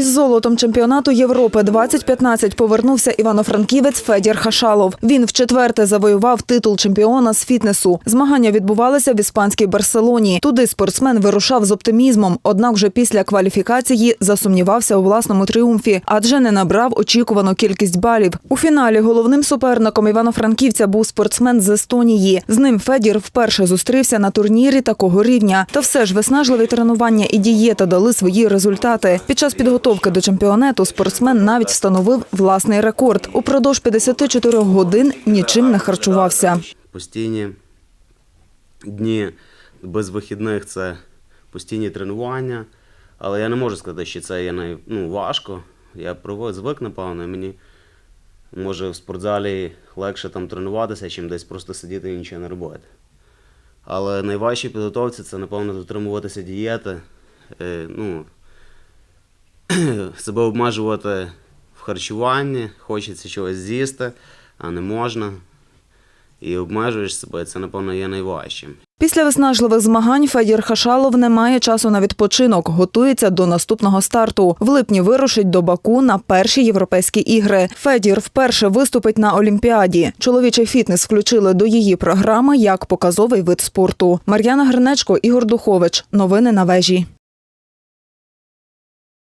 Із золотом чемпіонату Європи 2015 повернувся івано-франківець Федір Хашалов. Він вчетверте завоював титул чемпіона з фітнесу. Змагання відбувалися в іспанській Барселоні. Туди спортсмен вирушав з оптимізмом, однак вже після кваліфікації засумнівався у власному тріумфі, адже не набрав очікувану кількість балів. У фіналі головним суперником івано-франківця був спортсмен з Естонії. З ним Федір вперше зустрівся на турнірі такого рівня. Та все ж виснажливі тренування і дієта дали свої результати. Під час підготовки до чемпіонату спортсмен навіть встановив власний рекорд. Упродовж 54 годин нічим не харчувався. Постійні дні без вихідних це постійні тренування. Але я не можу сказати, що це є най... ну, важко. Я проводив звик, напевно, мені може в спортзалі легше там тренуватися, чим десь просто сидіти і нічого не робити. Але найважчі підготовці це, напевно, дотримуватися дієти, е, ну, себе обмежувати в харчуванні, хочеться чогось з'їсти, а не можна. І обмежуєш себе, це, напевно, є найважчим. Після виснажливих змагань Федір Хашалов не має часу на відпочинок, готується до наступного старту. В липні вирушить до Баку на перші європейські ігри. Федір вперше виступить на Олімпіаді. Чоловічий фітнес включили до її програми як показовий вид спорту. Мар'яна Гринечко, Ігор Духович. Новини на вежі.